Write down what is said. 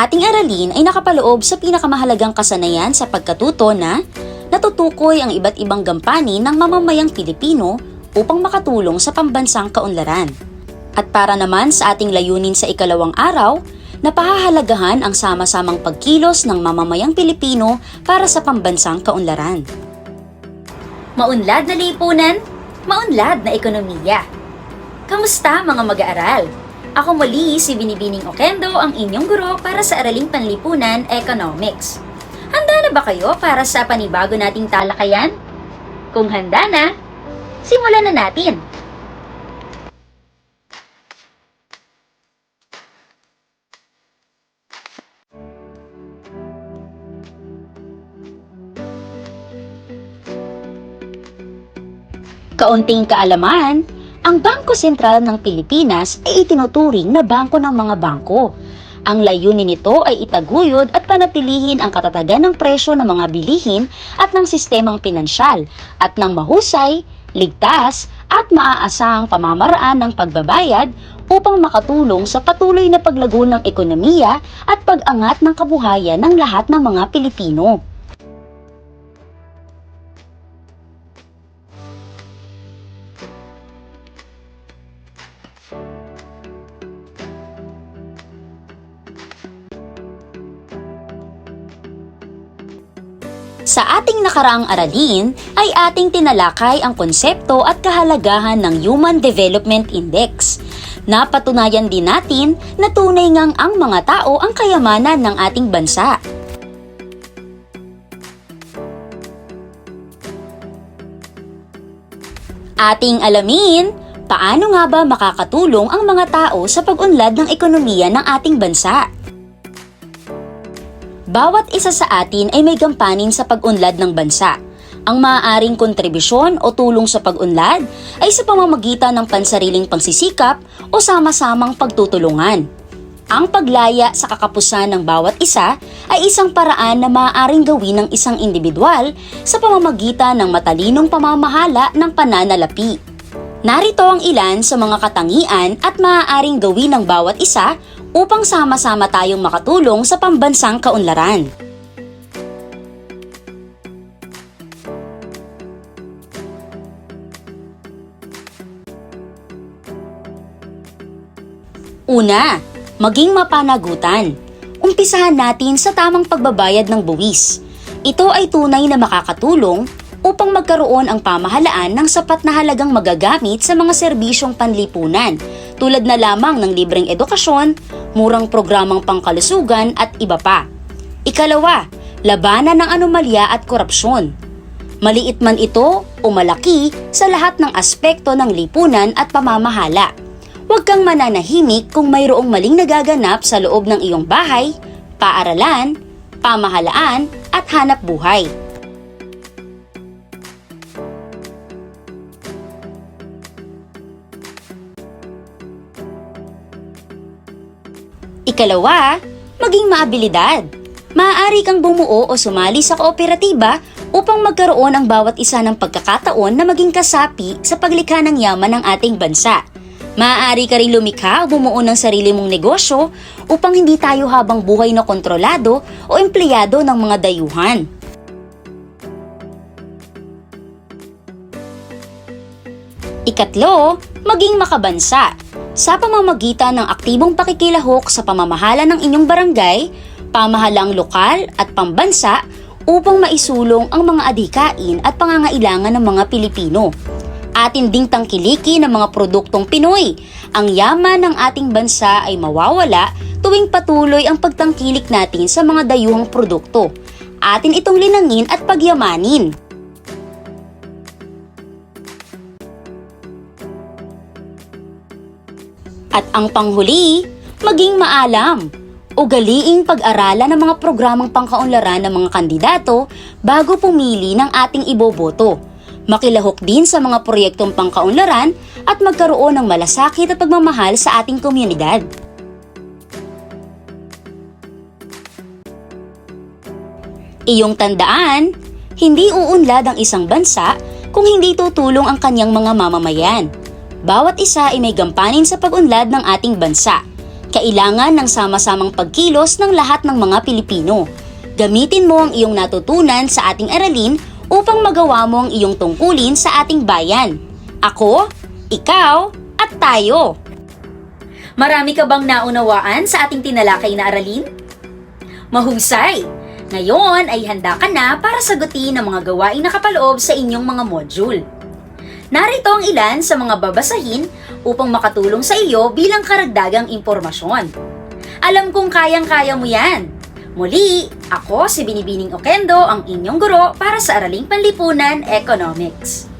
ating aralin ay nakapaloob sa pinakamahalagang kasanayan sa pagkatuto na natutukoy ang iba't ibang gampanin ng mamamayang Pilipino upang makatulong sa pambansang kaunlaran. At para naman sa ating layunin sa ikalawang araw, napahahalagahan ang sama-samang pagkilos ng mamamayang Pilipino para sa pambansang kaunlaran. Maunlad na lipunan, maunlad na ekonomiya. Kamusta mga mag-aaral? Ako muli si Binibining Okendo, ang inyong guro para sa Araling Panlipunan Economics. Handa na ba kayo para sa panibago nating talakayan? Kung handa na, simulan na natin! Kaunting kaalaman, ang Bangko Sentral ng Pilipinas ay itinuturing na bangko ng mga bangko. Ang layunin nito ay itaguyod at panatilihin ang katatagan ng presyo ng mga bilihin at ng sistemang pinansyal at ng mahusay, ligtas at maaasahang pamamaraan ng pagbabayad upang makatulong sa patuloy na paglago ng ekonomiya at pag-angat ng kabuhayan ng lahat ng mga Pilipino. Sa ating nakaraang aralin ay ating tinalakay ang konsepto at kahalagahan ng Human Development Index. Napatunayan din natin na tunay ngang ang mga tao ang kayamanan ng ating bansa. Ating alamin, paano nga ba makakatulong ang mga tao sa pag-unlad ng ekonomiya ng ating bansa? Bawat isa sa atin ay may gampanin sa pag-unlad ng bansa. Ang maaaring kontribusyon o tulong sa pag-unlad ay sa pamamagitan ng pansariling pagsisikap o sama-samang pagtutulungan. Ang paglaya sa kakapusan ng bawat isa ay isang paraan na maaaring gawin ng isang individual sa pamamagitan ng matalinong pamamahala ng pananalapi. Narito ang ilan sa mga katangian at maaaring gawin ng bawat isa upang sama-sama tayong makatulong sa pambansang kaunlaran. Una, maging mapanagutan. Umpisahan natin sa tamang pagbabayad ng buwis. Ito ay tunay na makakatulong upang magkaroon ang pamahalaan ng sapat na halagang magagamit sa mga serbisyong panlipunan tulad na lamang ng libreng edukasyon, murang programang pangkalusugan at iba pa. Ikalawa, labanan ng anomalya at korupsyon. Maliit man ito o malaki sa lahat ng aspekto ng lipunan at pamamahala. Huwag kang mananahimik kung mayroong maling nagaganap sa loob ng iyong bahay, paaralan, pamahalaan at hanap buhay. Ikalawa, maging maabilidad. Maaari kang bumuo o sumali sa kooperatiba upang magkaroon ang bawat isa ng pagkakataon na maging kasapi sa paglikha ng yaman ng ating bansa. Maaari ka rin lumikha o bumuo ng sarili mong negosyo upang hindi tayo habang buhay na kontrolado o empleyado ng mga dayuhan. Ikatlo, maging makabansa. Sa pamamagitan ng aktibong pakikilahok sa pamamahala ng inyong barangay, pamahalang lokal at pambansa upang maisulong ang mga adhikain at pangangailangan ng mga Pilipino. Atin ding tangkiliki ng mga produktong Pinoy. Ang yaman ng ating bansa ay mawawala tuwing patuloy ang pagtangkilik natin sa mga dayuhang produkto. Atin itong linangin at pagyamanin. At ang panghuli, maging maalam. Ugaliing pag-aralan ng mga programang pangkaunlaran ng mga kandidato bago pumili ng ating iboboto. Makilahok din sa mga proyektong pangkaunlaran at magkaroon ng malasakit at pagmamahal sa ating komunidad. Iyong tandaan, hindi uunlad ang isang bansa kung hindi tutulong ang kanyang mga mamamayan. Bawat isa ay may gampanin sa pag-unlad ng ating bansa. Kailangan ng sama-samang pagkilos ng lahat ng mga Pilipino. Gamitin mo ang iyong natutunan sa ating aralin upang magawa mo ang iyong tungkulin sa ating bayan. Ako, ikaw, at tayo. Marami ka bang naunawaan sa ating tinalakay na aralin? Mahusay! Ngayon ay handa ka na para sagutin ang mga gawaing nakapaloob sa inyong mga module. Narito ang ilan sa mga babasahin upang makatulong sa iyo bilang karagdagang impormasyon. Alam kong kayang-kaya mo yan. Muli, ako si Binibining Okendo, ang inyong guro para sa Araling Panlipunan Economics.